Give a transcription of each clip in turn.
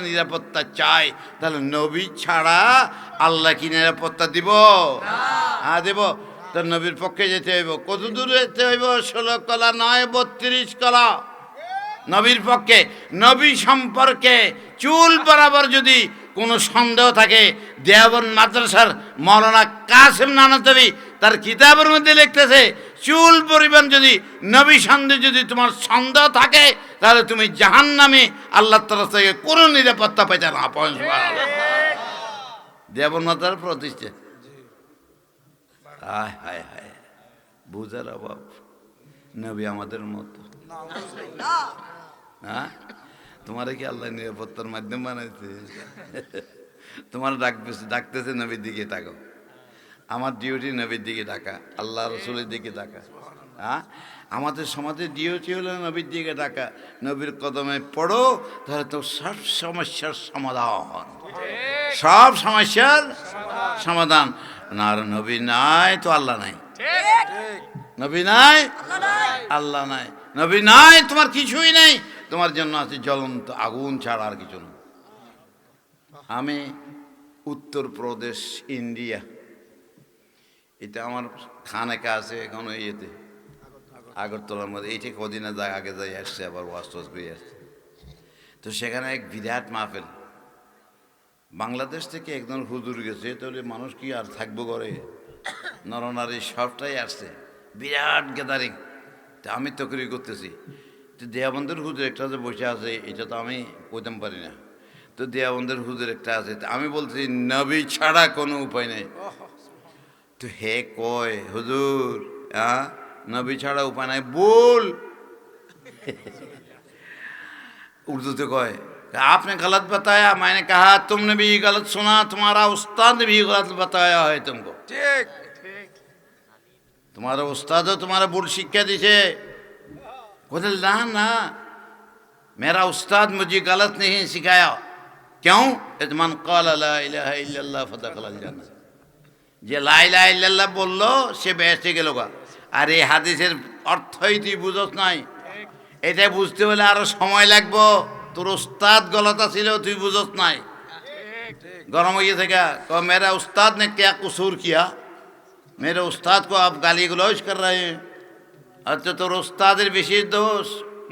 নিরাপত্তা চায় তাহলে নবী ছাড়া আল্লাহ কি নিরাপত্তা দিব? হ্যাঁ দেব। তো নবীর পক্ষে যেতে হইব। কত দূর যেতে হইব? ষোলো কলা নয় বত্রিশ কলা। নবীর পক্ষে নবী সম্পর্কে চুল বরাবর যদি কোনো সন্দেহ থাকে দেয়াবন মাদ্রাসার মৌলানা কাসেম নানাতবি তার কিতাবের মধ্যে লিখতেছে চুল পরিমাণ যদি নবী সন্দেহ যদি তোমার সন্দেহ থাকে, তাহলে তুমি জাহান নামে আল্লাহ তরফ থেকে কোনো নিরাপত্তা পেতে না দেয়াবন মাতার প্রতিষ্ঠা। হায় হায় হায়। বুঝার অভাব। নবী আমাদের মতো। হ্যাঁ? তোমার কি আল্লাহ নিরাপত্তার মাধ্যম বানাইছে? তোমার ডাকতেছে ডাকতেছে নবীর দিকে তাকো আমার ডিউটি নবীর দিকে ডাকা আল্লাহ রসুলের দিকে ডাকা হ্যাঁ? আমাদের সমাজের ডিউটি হলো নবীর দিকে ডাকা নবীর কদমে পড়ো, তাহলে তো সব সমস্যার সমাধান। সব সমস্যার সমাধান। না নবী নাই তো আল্লাহ নাই। নবী নাই? আল্লাহ নাই। নবী নাই, তোমার কিছুই নেই। তোমার জন্য আছে জ্বলন্ত আগুন ছাড়া আর কিছু না আমি উত্তরপ্রদেশ, ইন্ডিয়া এটা আমার খানেকা আছে এখন ইয়েতে। আগরতলার মধ্যে। এইটা কদিন আগে- আগে যাই আসছে, আবার ওয়াশ টাশ করে আসছে। তো সেখানে এক বিরাট মাহফিল। বাংলাদেশ থেকে একজন হুজুর গেছে, তাহলে মানুষ কি আর থাকব ঘরে? নরনারী সবটাই আসছে। বিরাট গ্যাদারিং তা আমি তকরি করতেছি। তো দেয়াবন্ধের হুজুর একটা যে বসে আছে, এটা তো আমি কইতাম পারি না। তো দেয়াবন্ধের হুজুর একটা আছে। আমি বলছি, নবী ছাড়া কোনো উপায় নেই। তো হে কয় হুজুর হ্যাঁ নবী ছাড়া উপায় নাই বল उर्दू से कहे कि आपने गलत बताया मैंने कहा तुमने भी गलत सुना तुम्हारा उस्ताद ने भी गलत बताया है तुमको ঠিক तुम्हारा उस्ताद हो तुम्हारा बुरी शिक्षा दिसे बोले ना ना मेरा उस्ताद मुझे गलत नहीं सिखाया क्यों इतमान कल ला इलाहा इल्लल्लाह फदखल জান্নাহ যে লাইলা ইল্লাল্লাহ বলল সে বেহেস্টে গেল গা। আর এই হাদিসের অর্থই তুই বুঝস নাই। এটা বুঝতে হলে আরও সময় লাগবো। তোর উস্তাদ গলতা ছিল তুই বুঝস নাই। গরম হয়ে থেকে ক মেরা উস্তাদ নে কে কুসুর কিয়া? মেরে উস্তাদ কো আপ গালি গুলোজ কর রে আচ্ছা তোর উস্তাদের বেশি দোষ।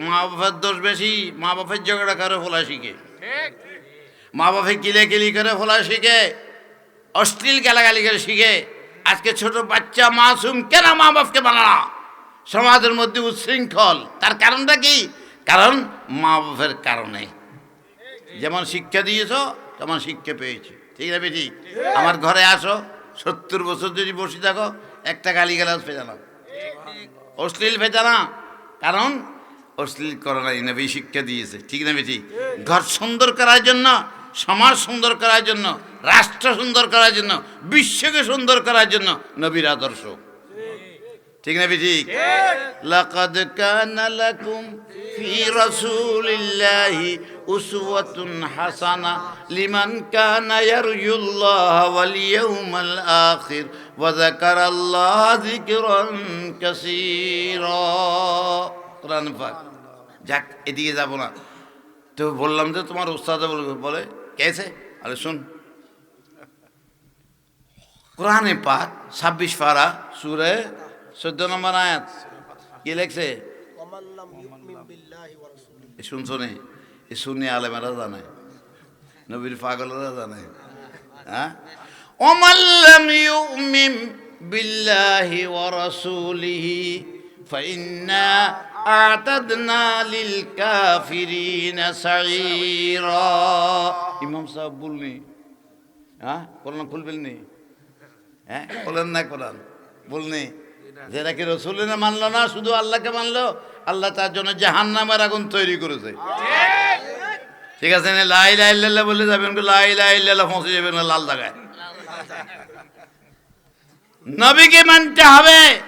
মা বাপের দোষ বেশি। মা বাপের ঝগড়া করে ফোলা শিখে। মা বাপে কিলে কিলি করে ফোলা শিখে। অশ্লীল গালাগালি করে শিখে আজকে ছোট বাচ্চা মাসুম কেন মা বাপকে বানা সমাজের মধ্যে উচ্ছৃঙ্খল। তার কারণটা কি? কারণ মা বাপের কারণে। যেমন শিক্ষা দিয়েছ, তেমন শিক্ষা পেয়েছি। ঠিক না ঠিক আমার ঘরে আসো, সত্তর বছর যদি বসে থাকো, একটা গালি গালাজ ফেজা না অশ্লীল ফেজা না কারণ অশ্লীল করোনাই নবী শিক্ষা দিয়েছে। ঠিক না ঠিক ঘর সুন্দর করার জন্য সমাজ সুন্দর করার জন্য রাষ্ট্র সুন্দর করার জন্য বিশ্বকে সুন্দর করার জন্য নবীর আদর্শ। ঠিক না ঠিক। লাকাদ কানা লাকুম ফি রাসূলিল্লাহি উসওয়াতুন হাসানা লিমান কানা ইয়ারজুল্লাহ ওয়াল ইয়াউমাল আখির ওয়া যাকারাল্লাহ যিকরান কাসীরা। কোরআন পাক। যাক এদিকে যাব না। তো বললাম যে তোমার উস্তাদ বলে কেসে আরে শুন কোরআনে পাক ছাব্বিশ পারা সুরে চোদ্দ নম্বর আয়াত কি লেখছে এ শুনছো নি এ শুনি আলেমেরা জানে নবীর পাগলরা জানে হ্যাঁ ওমাল্লাম ইউমিন বিল্লাহি ওয়া রাসূলিহি বলনি? হ্যাঁ? হ্যাঁ? না বলনি? যেটা কি মানলো না, শুধু আল্লাহকে মানলো? আল্লাহ তার জন্য জাহান নামের আগুন তৈরি করেছে। ঠিক আছে না লাই বলে যাবেন লাই লাইল্লা ফসে যাবেন লাল দাগায়। নবীকে মানতে হবে।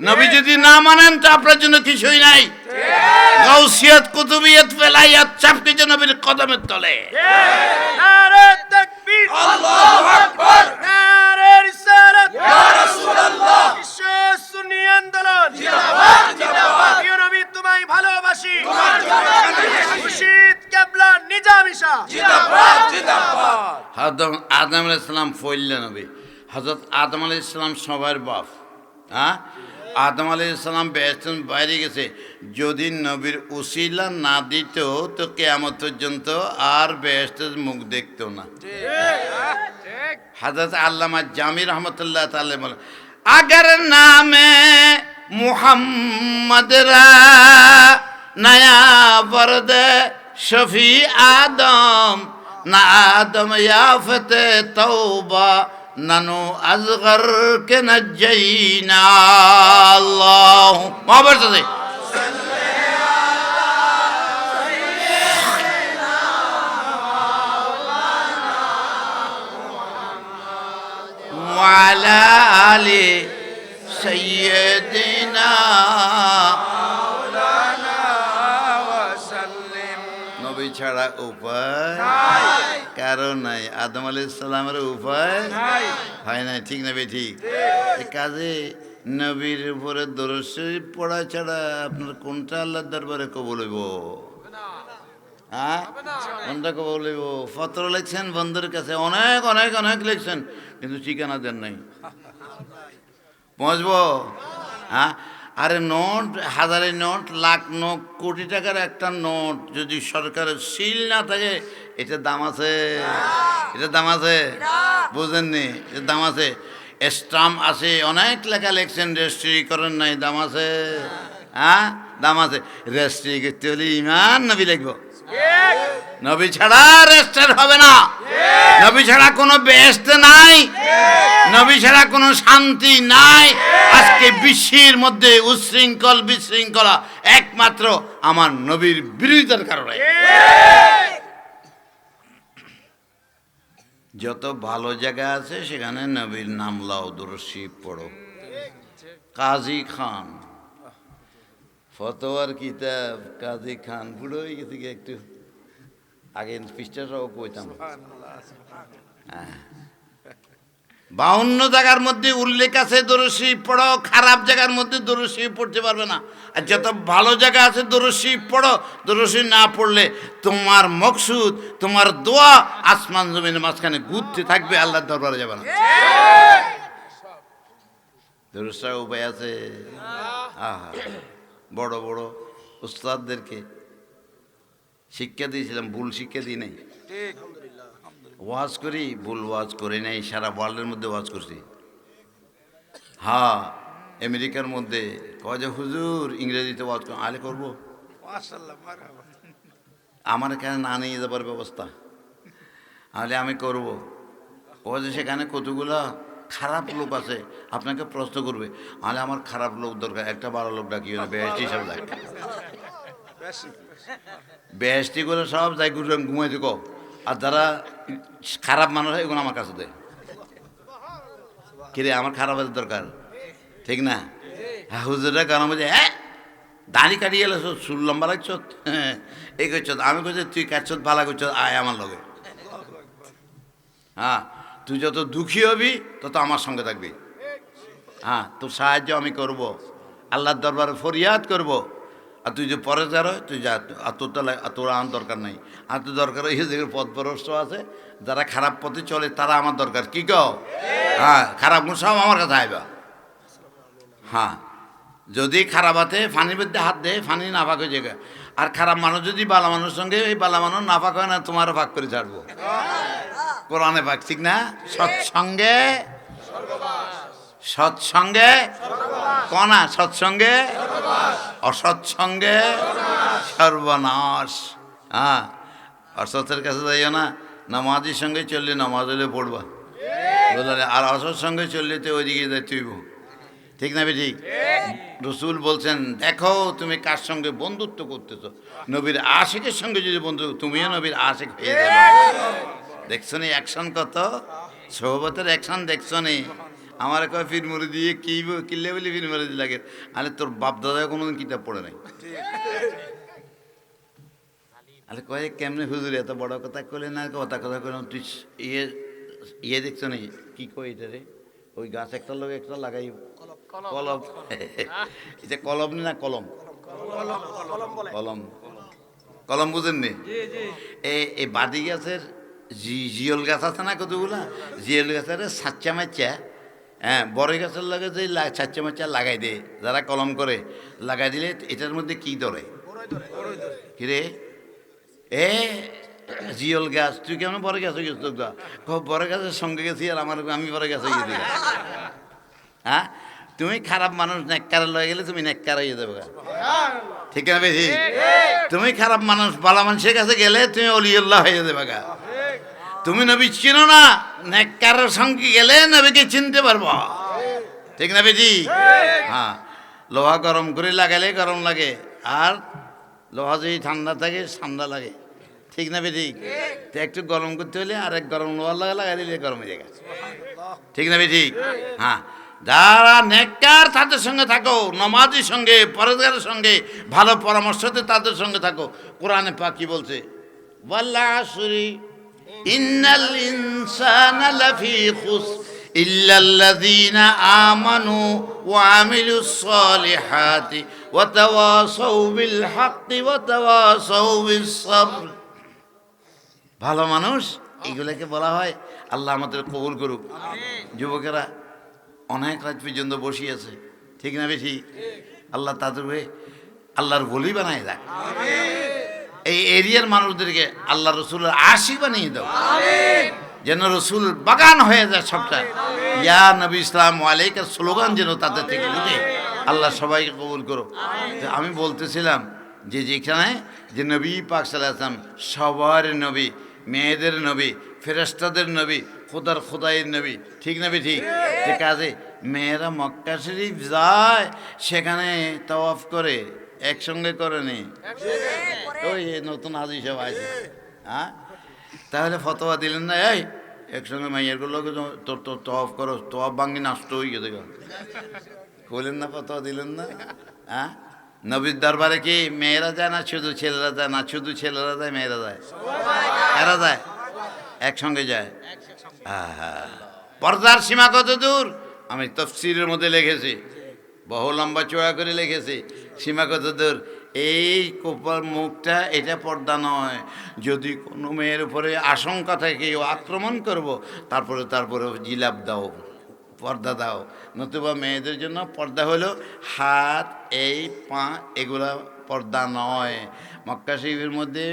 নবী যদি না মানেন তো আপনার জন্য কিছুই নাই। গাউসিয়াত কুতুবিয়াত ফেলাইয়াত সব কিছু নবীর কদমের তলে। নারে তাকবীর আল্লাহু আকবার। নারে রিসালাত ইয়া রাসূলুল্লাহ। বিশ্ব সুন্নি আন্দোলন জিন্দাবাদ জিন্দাবাদ। প্রিয় নবী তোমায় ভালোবাসি। তোমার জন্য মুর্শিদ কেবলা নিজাম ঈশা জিন্দাবাদ। হজরত আদম আলাইহিস সালাম ফইল্লা নবী। হজরত আদম আলাইহিস সালাম সবার বাপ। হ্যাঁ? আদম আলি ইসলাম বেহেস্তন বাইরে গেছে। যদি নবীর উসিলা না দিত, তো কেয়ামত পর্যন্ত আর বেহেস্ত মুখ দেখত না। হাজরত আল্লামা জামির রহমতুল্লাহ তালে বলেন, আগর নামে মুহাম্মদরা নয়া বরদ শফি আদম, না আদম ইয়াফতে তৌবা ننو ازغر کے نجینا اللہ محبت سے وعلى آل سيدنا ছাড়া উপায় কারও নাই। আদম আলী ইসলামের উপায় হয় নাই ঠিক না বে ঠিক। কাজে নবীর উপরে দরসই পড়া ছাড়া আপনার কোনটা আল্লাহর দরবারে কবল হইব? হ্যাঁ? কোনটা কবল হইব? পত্র লিখছেন বন্ধুর কাছে অনেক অনেক অনেক লিখছেন কিন্তু ঠিকানা দেন নাই। পৌঁছবো? হ্যাঁ? আরে নোট, হাজারে নোট, লাখ নোট, কোটি টাকার একটা নোট যদি সরকারের সিল না থাকে, এটার দাম আছে। এটার দাম আছে। বুঝেননি? এটার দাম আছে। স্টাম্প আছে, অনেক লেখা লেখছেন, রেজিস্ট্রি করেন নাই, দাম আছে। হ্যাঁ? দাম আছে। রেজিস্ট্রি করতে হলে ইমান নবী লিখব। নবী ছাড়া রেস্টের হবে না। নবী ছাড়া কোনো বেস্ট নাই। নবী ছাড়া কোনো শান্তি নাই। আজকে বিশ্বের মধ্যে উচ্ছৃঙ্খল বিশৃঙ্খলা একমাত্র আমার নবীর বিরোধিতার কারণে। যত ভালো জায়গা আছে, সেখানে নবীর নাম লাও দরশি পড়ো। কাজী খান। ফতোয়ার কিতাব কাজী খান বুড়ো হয়ে গেছে কি একটু আগে পৃষ্ঠাটাও কইতাম। হ্যাঁ। বাউন্ন জায়গার মধ্যে উল্লেখ আছে দরশি পড়ো খারাপ জায়গার মধ্যে দরশি পড়তে পারবে না। আর যত ভালো জায়গা আছে দরশি পড়ো দরশি না পড়লে তোমার মকসুদ তোমার দোয়া আসমান জমিনের মাঝখানে ঘুরতে থাকবে আল্লাহর দরবারে যাবে না। দরসা উপায় আছে? আহা। বড় বড় উস্তাদদেরকে শিক্ষা দিয়েছিলাম ভুল শিক্ষা দিই নাই। ওয়াজ করি ভুল ওয়াজ করি নাই সারা ওয়ার্ল্ডের মধ্যে ওয়াজ করছি। হ্যাঁ আমেরিকার মধ্যে কয় যে হুজুর ইংরেজিতে ওয়াজ কর আলে করব? আমার এখানে না নিয়ে যাবার ব্যবস্থা। তাহলে আমি করব। ও যে সেখানে কতগুলো খারাপ লোক আছে, আপনাকে প্রশ্ন করবে, আলে আমার খারাপ লোক দরকার, একটা ভালো লোক ডাকিও না বেহেস্টি হিসাবে দেখ বেহেস্টি করে সব যাই ঘুরে ঘুমাই কো আর যারা খারাপ মানুষ হয়, এগুলো আমার কাছে দেয় কিরে, আমার খারাপ আছে দরকার? ঠিক না? হ্যাঁ হুজুরা কারণ বলছে হ্যাঁ দাড়ি কাটিয়ে এলো চুল লম্বা লাগছ এই করছ আমি কইছি তুই কাটছ ভালো করছ আয় আমার লগে। হ্যাঁ তুই যত দুঃখী হবি, তত আমার সঙ্গে থাকবি। হ্যাঁ তোর সাহায্য আমি করব। আল্লাহর দরবারে ফরিয়াদ করব। আর তুই যে পরে যার তুই যা, আর তোর তো লা- আর তোর আমার দরকার নাই। আর তোর দরকার এই যে পথভ্রষ্ট আছে, যারা খারাপ পথে চলে, তারা আমার দরকার। কী কও? হ্যাঁ খারাপ গুণ সব আমার কাছে আইবা। হ্যাঁ যদি খারাপ হাতে ফানির মধ্যে হাত দেয় ফানি নাফাক হয়ে যাবে। আর খারাপ মানুষ যদি বালা মানুষের সঙ্গে, এই বালা মানুষ নাফাক হয় না, তোমারও ভাগ করে ছাড়বো। কোরআনে পাক ঠিক না? সৎসঙ্গে? সৎসঙ্গে? কনা সৎসঙ্গে? অসৎসঙ্গে? সর্বনাশ। হ্যাঁ। অসতের কাছে যাইও না। নামাজের সঙ্গে চললে নামাজ হলে পড়বা। বুঝলে আর অসৎ সঙ্গে চললে তো ওইদিকে যাইতে হইব। ঠিক না বে ঠিক। রসুল বলছেন দেখো তুমি কার সঙ্গে বন্ধুত্ব করতেছো? নবীর আশেকের সঙ্গে যদি বন্ধু তুমিও নবীর আশেক হয়ে যাবে। দেখছ নি অ্যাকশন কত? সহবতের অ্যাকশন দেখছ নি আমার কয় ফির মরে দিয়ে কি কিনলে বলি ফির মরে দিয়ে লাগে? আরে তোর বাপ দাদা কোনোদিন কিতাব পড়ে নাই। আরে কয়ে কেমনে হুজুর এত বড় কথা কইলে না কথা কথা কইলাম তুই ইয়ে ইয়ে দেখছ নি কি কই এটা রে? ওই গাছ একটা লোক একটা লাগাই কলম। এটা কলম না কলম? কলম কলম বুঝেননি? এই এই বাদি গাছের জি জিয়ল গাছ আছে না কতগুলা? জিয়ল গাছের সাচ্চা মাচ্চা হ্যাঁ বড় গাছের লাগে যে সাচ্চা মাচ্চা লাগাই দে যারা কলম করে লাগাই দিলে এটার মধ্যে কি ধরে? কিরে? এ জিয়ল গাছ তুই কেমন বড় গাছ হয়ে গেছিস বড় গাছের সঙ্গে গেছি আর আমার আমি বড় গাছ হয়ে গেছি। হ্যাঁ? তুমি খারাপ মানুষ নেককার লয়ে গেলে তুমি নেককার হয়ে যাবে। ঠিক না বেশি? তুমি খারাপ মানুষ বালা মানুষের কাছে গেলে তুমি অলিউল্লাহ হয়ে যাবে গা। তুমি নবী চিনো না? নেককার সঙ্গে গেলে নবীকে চিনতে পারব। ঠিক না বেজি? হ্যাঁ। লোহা গরম করে লাগালে গরম লাগে আর লোহা যদি ঠান্ডা থাকে ঠান্ডা লাগে। ঠিক না বেজি? তো একটু গরম করতে হলে আর এক গরম লোহা লাগা লাগাই দিলে গরম হয়ে যায় ঠিক না বেজি? হ্যাঁ। যারা নেককার তাদের সঙ্গে থাকো। নমাজের সঙ্গে পরেজগারের সঙ্গে ভালো পরামর্শতে তাদের সঙ্গে থাকো। কোরআনে কি বলছে? ওয়াল্লাসরি ইন্নাল ইনসানা লাফি খুস ইল্লাল্লাযীনা আমানু ওয়া আমিলুস সালিহাতি ওয়া তাওয়াসাউ বিল হাক্কি ওয়া তাওয়াসাউ বিস সাবর। ভালো মানুষ এগুলোকে বলা হয় আল্লাহ আমাদের কবুল করুক। যুবকেরা অনেক রাত পর্যন্ত বসিয়ে আছে ঠিক না বেশি আল্লাহ তাদের হয়ে আল্লাহর বলি বানায় দেয়। এই এরিয়ার মানুষদেরকে আল্লাহ রসুলের আশি বানিয়ে দাও। যেন রসুল বাগান হয়ে যায় সবটা। ইয়া নবী ইসলাম ওয়ালাইকার স্লোগান যেন তাদের থেকে উঠে। আল্লাহ সবাইকে কবুল করো। আমি বলতেছিলাম যে যেখানে যে নবী পাক সাল্লাম সবার নবী, মেয়েদের নবী ফেরেস্তাদের নবী, খোদার খোদাইয়ের নবী, ঠিক নবী ঠিক যে কাজে মেয়েরা মক্কা শরীফ যায়, সেখানে তওয়াফ করে। একসঙ্গে করে নি ওই নতুন হাজি সব আছে। হ্যাঁ? তাহলে ফতোয়া দিলেন না এই একসঙ্গে মাইয়েরগুলো তোর তোর তফ করো তফ ভাঙ্গি নষ্ট হয়ে গেছে বললেন না ফতোয়া দিলেন না। হ্যাঁ? নবীর দরবারে কি মেয়েরা যায় না শুধু ছেলেরা যায়? না শুধু ছেলেরা যায় মেয়েরা যায়? এরা যায়? একসঙ্গে যায়? আহা। পর্দার সীমা কত দূর? আমি তফসিরের মধ্যে লিখেছি। বহু লম্বা চড়া করে লিখেছি। সীমা কত দূর এই কোপার মুখটা এটা পর্দা নয়। যদি কোনো মেয়ের উপরে আশঙ্কা থাকে, ও আক্রমণ করব, তারপরে তারপরে জিলাপ দাও, পর্দা দাও। নতুবা মেয়েদের জন্য পর্দা হলো হাত, এই পা, এগুলা পর্দা নয়। মক্কা শরীফের মধ্যে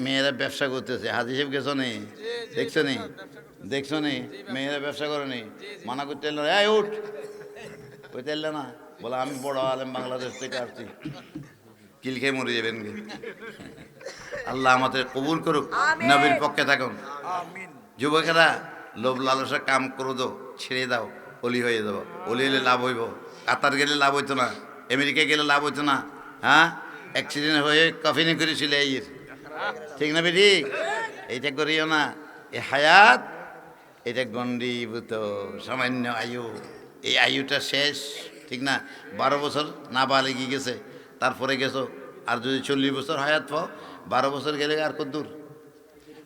মেয়েরা ব্যবসা করতেছে। হাজি সাহেব গেছো নি? দেখছ নি? দেখছ নি? মেয়েরা ব্যবসা করে নি? মানা করতে এই উঠ! এলে না? বলে আমি বড় আলেম বাংলাদেশ থেকে আসছি। কিল খেয়ে মরে যাবেন গে। আল্লাহ আমাদের কবুল করুক নবীর পক্ষে থাকুন। যুবকেরা লোভ লালসা কাম করো দো ছেড়ে দাও অলি হয়ে যাব। অলি হলে লাভ হইব। কাতার গেলে লাভ হইতো না আমেরিকা গেলে লাভ হইতো না হ্যাঁ? অ্যাক্সিডেন্ট হয়ে কফিনে করেছিল এই ঠিক না বেটি? এইটা করিও না। এ হায়াত এটা গণ্ডীভূত সামান্য আয়ু। এই আয়ুটা শেষ। ঠিক না? বারো বছর না বালেগি গেছে তারপরে গেছো আর যদি চল্লিশ বছর হায়াত পাও বারো বছর গেলে আর কদ্দূর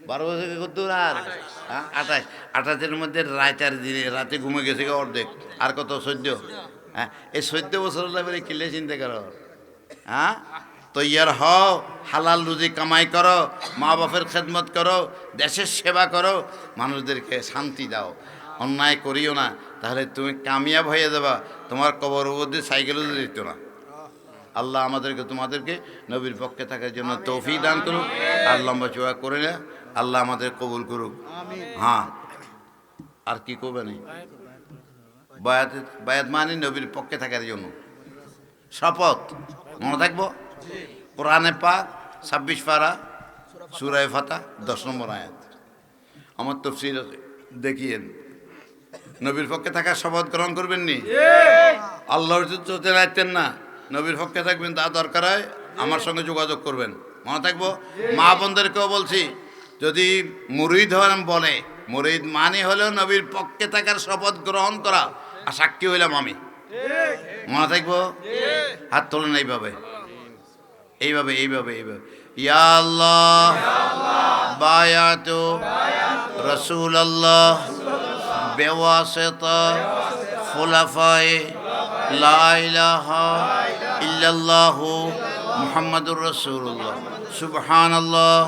বারো বছর কদ্দূর আর? হ্যাঁ, আঠাশ। আঠাশের মধ্যে রাত আর দিনে রাতে ঘুমে গেছে অর্ধেক। আর কত চোদ্দ হ্যাঁ এই চোদ্দ বছর লাগবে কিলে চিন্তা করো? হ্যাঁ তৈয়ার হও হালাল রুজি কামাই করো মা বাপের খেদমত করো দেশের সেবা করো মানুষদেরকে শান্তি দাও। অন্যায় করিও না। তাহলে তুমি কামিয়াব হয়ে যাবা। তোমার কবর অবধি সাইকেলও দিত না। আল্লাহ আমাদেরকে তোমাদেরকে নবীর পক্ষে থাকার জন্য তৌফিক দান করুক। আর লম্বা চোয়া করে না। আল্লাহ আমাদের কবুল করুক। হ্যাঁ। আর কি করবে নেই বায়াত বায়াত মানে নবীর পক্ষে থাকার জন্য। শপথ। মনে থাকব? কোরআনে পাক ছাব্বিশ পারা সুরায় ফাতা দশ নম্বর আয়াত। আমার তফসিল দেখিয়েন। নবীর পক্ষে থাকার শপথ গ্রহণ করবেন নি আল্লাহর চলতে রাখতেন না। নবীর পক্ষে থাকবেন তা দরকার হয়। আমার সঙ্গে যোগাযোগ করবেন। মনে থাকব মা বোনদেরকেও বলছি যদি মুরিদ হন বলে। মুরিদ মানে হলেও নবীর পক্ষে থাকার শপথ গ্রহণ করা। আর সাক্ষী হইলাম আমি। মনে থাকব? হাত তোলেন এইভাবে। এইভাবে এইভাবে এইভাবে। ইয়া আল্লাহ বায়াত রসুল আল্লাহ بواسطة خلفاء لا إله إلا الله محمد رسول الله. سبحان الله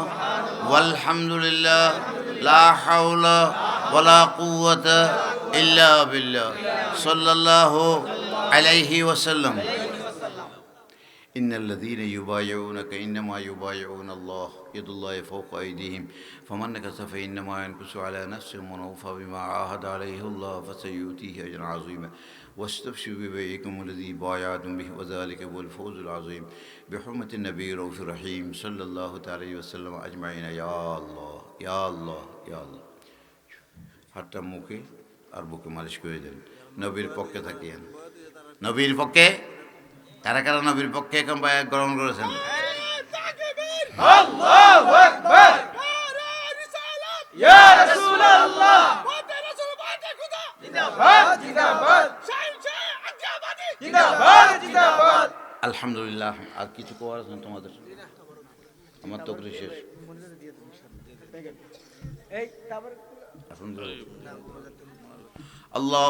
والحمد لله لا حول ولا قوة إلا بالله. صلى الله عليه وسلم. إن الذين يبايعونك إنما يبايعون الله يد الله فوق أيديهم فمن نكث فإنما ينكث على نفسه ومن أوفى بما عاهد عليه الله فسيؤتيه أجرا عظيما واستبشروا ببيعكم الذي بايعتم به وذلك هو الفوز العظيم بحرمة النبي رؤوف الرحيم صلى الله تعالى وسلم أجمعين يا الله يا الله يا الله হাতটা মুখে আর বুকে মালিশ করে দেন নবীর পক্ষে থাকিয়েন নবীর পক্ষে কারা কারা নবীর পক্ষে এখন বায়াত গ্রহণ করেছেন? ইয়া আলহামদুলিল্লাহ আর কিছু করার আছে তোমাদের? আমার তো শেষ। আলহামদুলিল্লাহ। আল্লাহ